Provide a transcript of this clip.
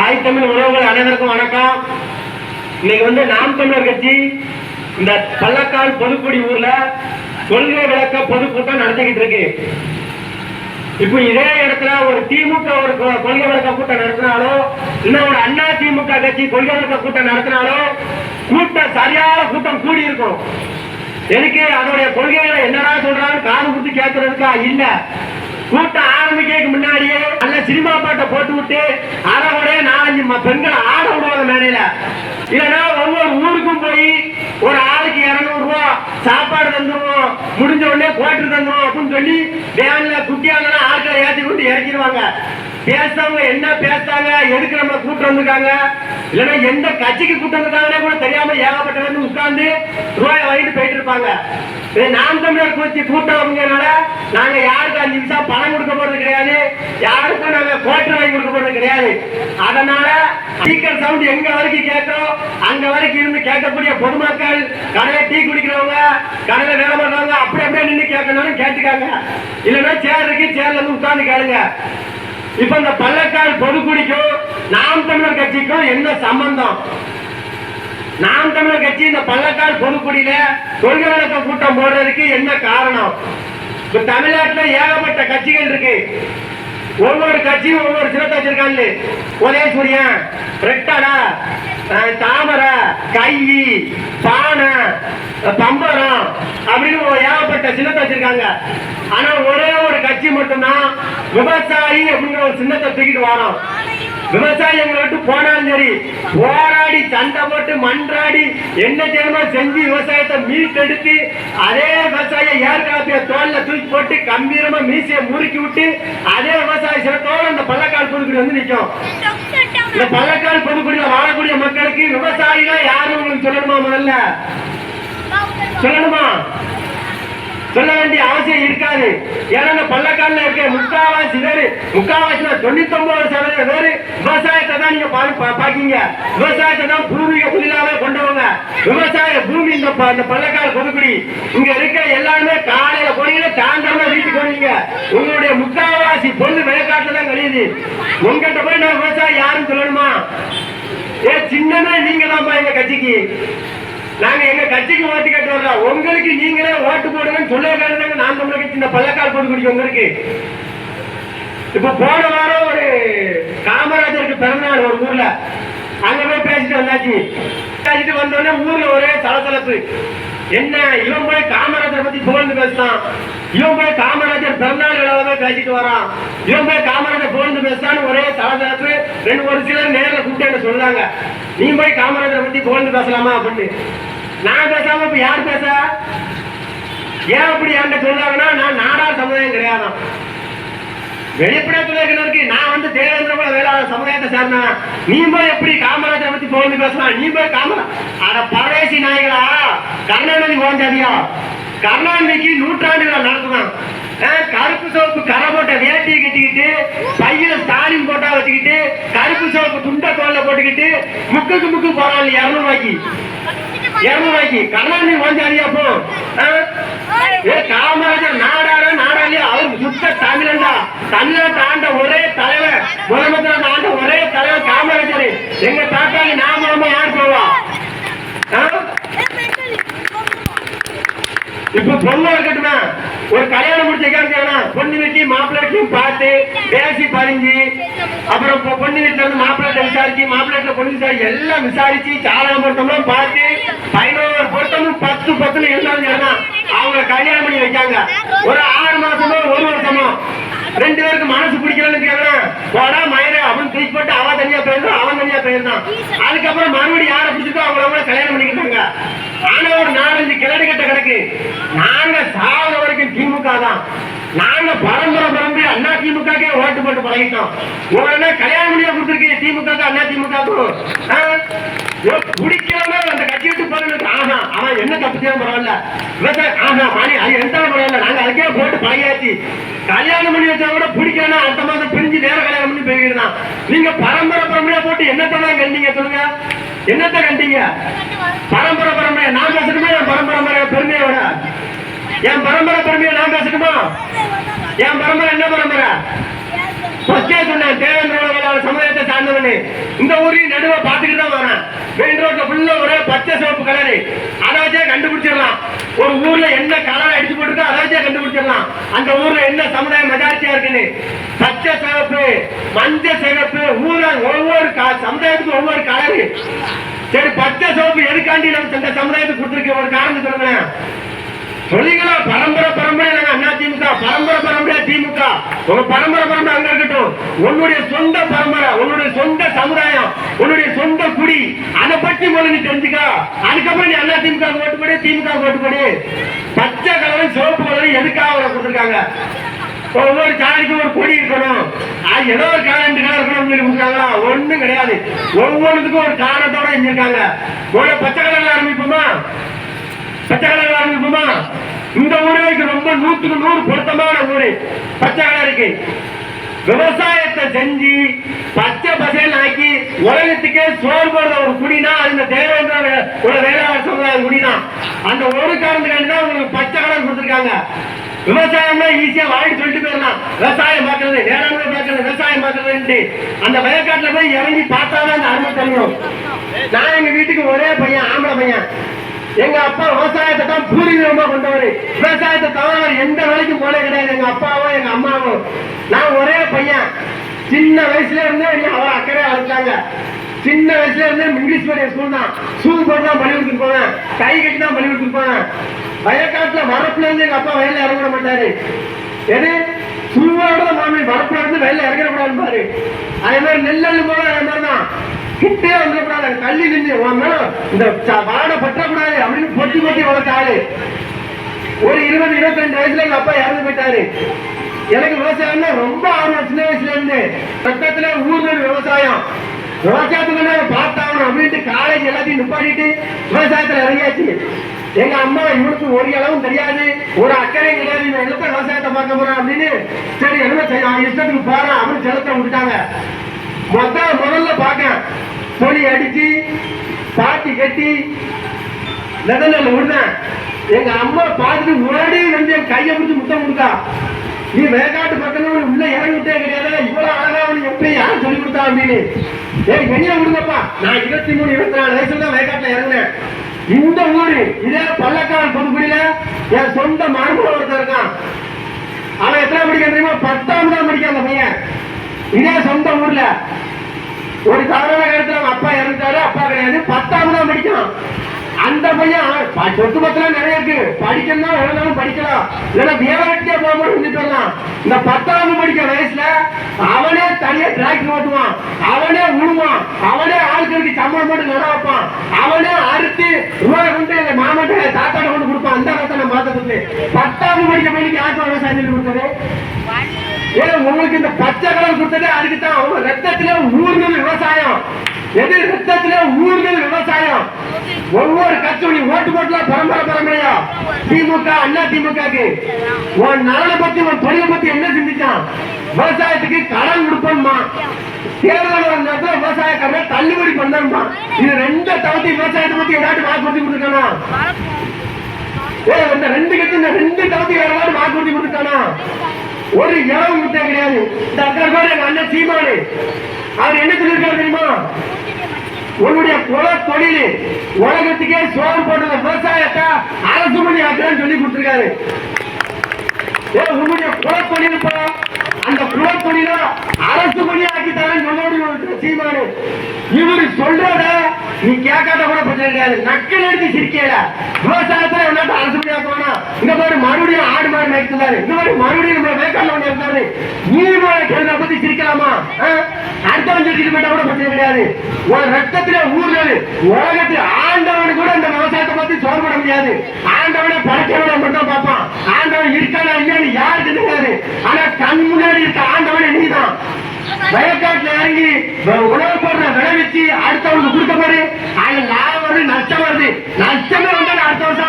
தாய் தமிழ் உறவுகள் அனைவருக்கும் வணக்கம். இன்னைக்கு வந்து நாம் தமிழர் கட்சி இந்த பள்ளக்கால் பொதுக்குடி ஊர்ல கொள்கை விளக்க பொதுக்கூட்டம் நடத்திக்கிட்டு இருக்கு. இப்போ இதே இடத்துல ஒரு திமுக ஒரு கொள்கை விளக்க கூட்டம் நடத்தினாலோ இல்ல ஒரு அண்ணா திமுக கட்சி கொள்கை விளக்க கூட்டம் நடத்தினாலோ கூட்டம் சரியான கூட்டம் கூடி இருக்கும் எனக்கு அதோடைய கொள்கைகளை என்னடா சொல்றான்னு காது குத்து கேட்கறதுக்கா இல்ல. கூட்டம் ஆரம்பிக்கிறதுக்கு முன்னாடியே நல்ல சினிமா பாட்டை போட்டு விட்டு அறவுடைய நாலஞ்சு பெண்களை ஆட விடுவாங்க மேடையில. இல்லைன்னா ஒவ்வொரு ஊருக்கும் போய் ஒரு ஆளுக்கு இருநூறு ரூபா சாப்பாடு தந்துருவோம். முடிஞ்ச உடனே கோட்டர் தந்துருவோம் அப்படின்னு சொல்லி வேன்ல குட்டியால ஆட்களை ஏற்றி கொண்டு இறக்கிடுவாங்க. பேசுறவங்க என்ன பேசுறாங்க எதுக்கு நம்ம கூட்டம் வந்திருக்காங்க? இல்லைன்னா எந்த கட்சிக்கு கூட்டம் வந்திருக்காங்கன்னே கூட தெரியாம ஏகப்பட்ட வந்து உட்கார்ந்து ரூபாய் வாங்கிட்டு போயிட்டு இருப்பாங்க. நாம் தமிழர் கட்சி கூட்டம் அப்படிங்கறனால நாங்க யாருக்கும் அஞ்சு நிமிஷம் பணம் கொடுக்க போறது கிடையாது யாருக்கும் நாங்க கோட்டர் வாங்கி கொடுக்க போறது கிடையாது. அதனால ஸ்பீக்கர் சவுண்ட் எங்க வரைக்கும் கேட்கிறோம்? அங்க வரைக்கும் இருந்து கேட்கக்கூடிய பொதுமக்கள் கடையில டீ குடிக்கிறவங்க கடையில வேலை பண்றவங்க அப்படி அப்படியே நின்று கேட்கணும்னு கேட்டுக்காங்க. இல்லைன்னா சேர் இருக்கு சேர்ல இருந்து உட்கார்ந்து கேளுங்க. இப்ப இந்த பள்ளக்கால் பொதுக்குடிக்கும் நாம் தமிழர் கட்சிக்கும் என்ன சம்பந்தம்? நாம் தமிழர் கட்சி இந்த பள்ளக்கால் பொதுக்குடியில கொள்கை விளக்க கூட்டம் போடுறதுக்கு என்ன காரணம்? இப்ப தமிழ்நாட்டுல ஏகப்பட்ட கட்சிகள் இருக்கு. ஒவ்வொரு கட்சியும் ஒவ்வொரு சிறத்தை வச்சிருக்காங்க உதயசூரியன் ரெட்டடா தாமரை கையி பானை பம்பரம் அப்படின்னு ஏகப்பட்ட சின்னத்தை வச்சிருக்காங்க. ஆனா ஒரே ஒரு கட்சி மட்டும்தான் விவசாயி அப்படிங்கிற ஒரு சின்னத்தை தூக்கிட்டு வரோம். விவசாயம் விட்டு போனாலும் சரி போராடி சண்டை போட்டு மன்றாடி என்ன செய்யணுமோ செஞ்சு விவசாயத்தை மீட்டெடுத்து அதே விவசாய ஏற்காப்பிய தோல்ல தூக்கி போட்டு கம்பீரமா மீசையை முறுக்கி விட்டு அதே விவசாய சிறத்தோட அந்த பள்ளக்கால் புதுக்குடி வந்து நிற்கும் இந்த பள்ளக்கால் புதுக்குடியில வாழக்கூடிய மக்களுக்கு விவசாயிகள் யாரும் உங்களுக்கு சொல்லணுமா முதல்ல? சொல்லணுமா? சொல்ல வேண்டிய அவசியம் இருக்காது. ஏன்னா இந்த இருக்க முக்காவாசி பேரு முக்காவாசி தொண்ணூத்தி ஒன்பது சதவீதம் பேரு விவசாயத்தை தான் நீங்க பா- பா- பாக்கீங்க விவசாயத்தை தான் பூர்வீக தொழிலாவே கொண்டவங்க. விவசாய பூமி இந்த பள்ளக்கால் பொதுக்குடி. இங்க இருக்க எல்லாருமே காலையில போனீங்க சாயந்தரமா வீட்டுக்கு போனீங்க. உங்களுடைய முக்காவாசி பொண்ணு விளையாட்டுல தான் கழியுது. உங்ககிட்ட போய் நான் விவசாயி யாருன்னு சொல்லணுமா? ஏ சின்னமே நீங்க தான் எங்க கட்சிக்கு. நாங்க எங்க கட்சிக்கு ஓட்டு கேட்டு வர்றோம். உங்களுக்கு நீங்களே ஓட்டு போடுங்கன்னு சொல்ல காரணங்க நான் தமிழக சின்ன பள்ளக்கால் போட்டு குடிக்க உங்களுக்கு. இப்ப போன வாரம் ஒரு காமராஜருக்கு பிறந்தநாள் ஒரு ஊர்ல. அங்க போய் பேசிட்டு வந்தாச்சு. பேசிட்டு வந்தோடனே ஊர்ல ஒரே சலசலப்பு. என்ன இவன் போய் காமராஜர் பத்தி புகழ்ந்து பேசுறான். இவன் போய் காமராஜர் பிறந்தநாள் விழாவை பேசிட்டு வரான். இவன் போய் காமராஜர் புகழ்ந்து பேசுறான்னு ஒரே சலசலப்பு. ரெண்டு ஒரு சிலர் நேரில் கூப்பிட்டு என்ன சொன்னாங்க. நீ போய் காமராஜரை பத்தி புகழ்ந்து பேசலாமா அப்படின்னு. நான் பேசாம இப்ப யார் பேச? ஏன் அப்படி என்கிட்ட சொல்றாங்கன்னா நான் நாடார் சமுதாயம் கிடையாதான். வெளிப்படத்துல இருக்கு. நான் வந்து தேவேந்திர குல வேளாண் சமுதாயத்தை சேர்ந்தா நீ போய் எப்படி காமராஜரை பத்தி புகழ்ந்து பேசலாம் நீ போய் காமரா அட பரதேசி நாய்களா கருணாநிதி போஞ்சாதியா கருணாநிதிக்கு நூற்றாண்டுகளை நடத்துதான் கருப்பு சோப்பு கரை போட்ட வேட்டியை கட்டிக்கிட்டு பையில ஸ்டாலின் போட்டா வச்சுக்கிட்டு கருப்பு சோப்பு துண்டை தோல்ல போட்டுக்கிட்டு முக்குக்கு முக்கு போறான் இரநூறுவாய்க்கு ஏமாக்கி இருநூறு ரூபாய்க்கு கருணாநிதி போ. ஏ காமராஜர் நாடார நாடாளியா? அவர் சுத்த தமிழண்டா தமிழ்நாட்டை ஆண்ட ஒரே தலைவர் முதலமைச்சர் ஆண்ட ஒரே தலைவர் காமராஜர். எங்க தாத்தாக்கு நாம யார் போவா? ஆ? இப்ப பொண்ணு இருக்கட்டுமா? ஒரு கல்யாணம் முடிச்ச பொண்ணு வீட்டி மாப்பிள்ளைக்கும் பார்த்து பேசி பறிஞ்சு அப்புறம் பொண்ணு வீட்டுல இருந்து மாப்பிள்ளை விசாரிச்சு பொண்ணு எல்லாம் விசாரிச்சு சாதக பொருத்தமும் பார்த்து பதினோரு பொருத்தமும் பத்து பத்துல இருந்தாலும் சரிதான். அவங்க கல்யாணம் பண்ணி வைக்காங்க. ஒரு ஆறு மாசமோ ஒரு வருஷமோ. ரெண்டு பேருக்கு மனசு பிடிக்கலன்னு கேட்கறேன் போடா மயிறு அப்படின்னு தூக்கி போட்டு அவன் தனியா போயிருந்தான் அவன் தனியா போயிருந்தான். அதுக்கப்புறம் மறுபடியும் யாரை பிடிச்சிட்டோ அவங்கள கூட கல்யாணம் பண்ணிக்கிட்டாங்க. ஆனா ஒரு நாலஞ்சு கிழடு கட்ட கிடக்கு நாங்க சாவர வரைக்கும் திமுக தான். நாங்க பரம்பரை பரம்பரை அண்ணா திமுகக்கே ஓட்டு போட்டு பழகிட்டோம். உடனே கல்யாணம் பண்ணியா கொடுத்துருக்கு திமுக அண்ணா திமுக பிடிக்காம அந்த கட்சி விட்டு போறது ஆஹா அவன் என்ன தப்பு செய்ய பரவாயில்ல விவசாயம் ஆஹா மணி அது எந்த பரவாயில்ல. நாங்க அதுக்கே போட்டு பழகியாச்சு. கல்யாணம் பண்ணி வச்சா கூட பிடிக்கலன்னா அடுத்த மாதம் பிரிஞ்சு நேரம் கல்யாணம் பண்ணி போயிருந்தான் நீங்க பரம்பரை பரம்பரையா போட்டு என்னத்தான் கண்டீங்க சொல்லுங்க. என்னத்தை கண்டீங்க? பரம்பரை பரம்பரை நான் பேசணுமா என் பரம்பரை பெருமையோட. என் பரம்பரை பெருமையை நான் பேசணுமா என் பரம்பரை என்ன பரம்பரை? ஃபர்ஸ்டே சொன்னேன் தேவேந்திர சமுதாயத்தை சார்ந்தவனு. இந்த ஊரையும் நடுவை பார்த்துக்கிட்டு தான் வரேன். மெயின் ரோட்ல ஃபுல்லா ஒரே பச்சை சிவப்பு கலரு அதை வச்சே கண்டுபிடிச்சிடலாம். ஒரு ஊர்ல என்ன கலர் அடிச்சு போட்டுருக்கோ அதை வச்சே கண்டுபிடிச்சிடலாம். அந்த ஊர்ல என்ன சமுதாயம் மெஜாரிட்டியா இருக்குன்னு. பச்சை சிவப்பு மஞ்சள் சிவப்பு ஊரில் ஒவ்வொரு க- சமுதாயத்துக்கும் ஒவ்வொரு கலரு சரி பச்சை சிவப்பு எதுக்காண்டி நம்ம இந்த சமுதாயத்துக்கு கொடுத்துருக்கேன்? ஒரு காரணம் சொல்லுங்களேன். சொல்லிங்களா? பரம்பரை பரம்பரை நாங்க அண்ணா திமுக பரம்பரை பரம்பரை திமுக. உங்க பரம்பரை பரம்பரை அங்க இருக்கட்டும். உன்னுடைய சொந்த பரம்பரை உன்னுடைய சொந்த சமுதாயம் உன்னுடைய சொந்த குடி அதை பற்றி முதல்ல நீ தெரிஞ்சுக்க. அதுக்கப்புறம் நீ அண்ணா திமுக ஓட்டு போடு திமுக ஓட்டு போடு. பச்சை கலரும் சிவப்பு கலரும் எதுக்காக அவரை கொடுத்துருக்காங்க? ஒவ்வொரு சாதிக்கும் ஒரு கொடி இருக்கணும். அது ஏதோ ஒரு காலம் இருக்கணும் சொல்லி ஒண்ணும் கிடையாது. ஒவ்வொன்றுக்கும் ஒரு காரணத்தோட இருந்திருக்காங்க ஒரு பச்சை கலர்ல ஆரம்பிப்போமா? பச்சை கலர் ஆரம்பிப்போமா? இந்த ஊருக்கு ரொம்ப நூத்துக்கு நூறு பொருத்தமான ஊரு. பச்சை இருக்கு. விவசாயத்தை செஞ்சு பச்சை பசையில் ஆக்கி உலகத்துக்கே சோறு போடுற ஒரு குடினா அது இந்த தேவேந்திர ஒரு வேளாண் சமுதாயம் குடினா. அந்த ஒரு காரணத்துக்காண்டி தான் உங்களுக்கு பச்சை கலர் கொடுத்துருக்காங்க. விவசாயம்னா ஈஸியா வாங்கிட்டு சொல்லிட்டு போயிடலாம். விவசாயம் பார்க்கறது வேளாண்மை பார்க்கறது விவசாயம் பார்க்கறதுன்ட்டு. அந்த வயக்காட்டுல போய் இறங்கி பார்த்தாதான் அந்த அருமை தெரியும். நான் எங்க வீட்டுக்கு ஒரே பையன் ஆம்பளை பையன். எங்க அப்பா விவசாயத்தை தான் பூர்வீகமா கொண்டவர். விவசாயத்தை தவிர எந்த வேலைக்கும் போனே கிடையாது. எங்க அப்பாவோ எங்க அம்மாவோ. நான் ஒரே பையன். சின்ன வயசுல இருந்தே என்னை அவ அக்கறையா சின்ன வயசுல இருந்தே இங்கிலீஷ் மீடியம் ஸ்கூல் தான். ஷூ போட்டு தான் பள்ளிக்கூடத்துக்கு போவேன். கை கட்டி தான் பள்ளிக்கூடத்துக்கு போவேன். வயக்காட்டுல வரப்புல இருந்து எங்க அப்பா வயல்ல இறங்க மாட்டாரு. எது? ஷூவோட மாமி வரப்புல இருந்து வயல்ல இறங்க கூடாது பாரு அதே மாதிரி நெல்லு போல அதே மாதிரி தான் கிட்டே வந்துடக்கூடாது தள்ளி நின்று இந்த வாட வாடை பற்றக்கூடாது அப்படின்னு பொட்டி பொட்டி வளர்த்த ஆளு ஒரு இருபது இருபத்தி ரெண்டு வயசுல எங்க அப்பா இறந்து போயிட்டாரு. எனக்கு விவசாயம்னா ரொம்ப ஆர்வம் சின்ன வயசுல இருந்து. பக்கத்துல ஊர்ல விவசாயம். விவசாயத்துக்கு நான் பார்த்தாகணும் அப்படின்ட்டு காலேஜ் எல்லாத்தையும் நிப்பாட்டிட்டு விவசாயத்துல இறங்கியாச்சு. எங்க அம்மா இவனுக்கு ஒரு அளவும் தெரியாது. ஒரு அக்கறையும் கிடையாது. இவன் எழுத்த விவசாயத்தை பார்க்க போறேன் அப்படின்னு. சரி என்ன செய்ய இஷ்டத்துக்கு போறேன் அப்படின்னு செலுத்த விட்டுட்டாங்க. மொத்தம் முதல்ல பார்க்க துணி அடிச்சு பாட்டி கட்டி லெதனில் விடுறேன் எங்க அம்மா பார்த்துட்டு முன்னாடி வந்து என் கையை பிடிச்சி முத்தம் கொடுத்தா. நீ வேகாட்டு பக்கம் உள்ள இறங்கிட்டே கிடையாது இவ்வளவு அழகா எப்படி யார் சொல்லி கொடுத்தா அப்படின்னு. ஏய் வெளியே விடுங்கப்பா. நான் இருபத்தி மூணு இருபத்தி நாலு வயசுல தான் வேகாட்டுல இறங்கினேன். இந்த ஊரு இதே பல்லக்கால் பொதுக்குடியில என் சொந்த மருமகன் ஒருத்தர் இருக்கான். அவன் எத்தனை படிக்க தெரியுமா? பத்தாம் தான் படிக்க அந்த பையன். இதே சொந்த ஊர்ல ஒரு தவறான நேரத்துல அப்பா இறந்துட்டாரு அப்பா கிடையாது. பத்தாவது தான் படிக்கலாம் அந்த பையன் சொத்து பத்தெல்லாம் நிறைய இருக்கு. படிக்கணும் எவ்வளவு படிக்கலாம். இல்லைன்னா வியாபாரத்தே போகாம இருந்துட்டு வரலாம். இந்த பத்தாவது படிக்கிற வயசுல அவனே தனியா டிராக்டர் ஓட்டுவான். அவனே உழுவான். அவனே ஆட்களுக்கு சம்பளம் போட்டு நட வைப்பான். அவனே அறுத்து ரூபாய் கொண்டு எங்க மாமட்ட தாத்தாட்ட கொண்டு கொடுப்பான். அந்த காலத்தை நான் பார்த்ததுக்கு பத்தாவது படிக்கிற பையனுக்கு யாருக்கு விவசாயம் சொல்லி கொடுத்தது? ஏன் உங்களுக்கு இந்த பச்சை கலர் கொடுத்ததே அதுக்கு தான் அவங்க ரத்தத்திலே ஊர்னது விவசாயம். எது ரத்தத்திலே ஊர்கள் விவசாயம். ஒவ்வொரு கட்சி ஓட்டு போட்டுல பரம்பரை பரம்பரையா? திமுக அண்ணா திமுகக்கு. உன் நலனை பத்தி உன் தொழிலை பத்தி என்ன சிந்திச்சான்? விவசாயத்துக்கு கடன் கொடுப்போம்மா. தேர்தல் வந்த விவசாயக்காரன் தள்ளுபடி பண்ணணுமா இது ரெண்டு தவிர்த்து விவசாயத்தை பத்தி ஏதாச்சும் வாக்குறுதி கொடுத்துருக்கானா? ஏ இந்த ரெண்டு கட்சி இந்த ரெண்டு தவிர்த்து வேற ஏதாவது வாக்குறுதி கொடுத்துருக்கானா? ஒரு இளவு முட்டை கிடையாது. இந்த அக்கறை எங்க அண்ணன் சீமானு. அவர் என்ன சொல்லியிருக்காரு தெரியுமா? உன்னுடைய குல தொழில் உலகத்துக்கே சோறு போடுற விவசாயத்தை அரசு மணி ஆக்குறேன்னு சொல்லி கொடுத்துருக்காரு. ஏ உன்னுடைய குல தொழில்ப்பா அந்த குல தொழில அரசு மணி ஆக்கி தரேன்னு சொல்லோடு சீமானு. இவரு சொல்றத நீ கேட்காத கூட பிரச்சனை கிடையாது. நக்கல் எடுத்து சிரிக்கல. விவசாயத்துல என்ன அரசு மணி இந்த மாதிரி மறுபடியும் ஆடு மாடு மேய்க்கிறாரு இந்த மாதிரி மறுபடியும் நம்ம வேக்காடு ஒண்ணு இருந்தாரு நீர்மலை மேல கேள்வி பத்தி சிரிக்கலாமா? ஆ? அடுத்தவன் சொல்லிட்டு கூட பிரச்சனை கிடையாது. உன் ரத்தத்துல ஊர்னது உலகத்தில் ஆண்டவன் கூட இந்த விவசாயத்தை பத்தி சோர்பட முடியாது. ஆண்டவனை படைக்கிறவனை மட்டும் பார்ப்பான். ஆண்டவன் இருக்கானா இல்லையான்னு யாருக்கு தெரியாது. ஆனா கண் முன்னாடி இருக்க ஆண்டவனை நீதான். வயக்காட்டுல இறங்கி உணவு போடுற விளைவிச்சு அடுத்தவனுக்கு கொடுத்த மாதிரி அதுல லாபம் வருது நஷ்டம் வருது. நஷ்டமே வந்தா அடுத்த வருஷம்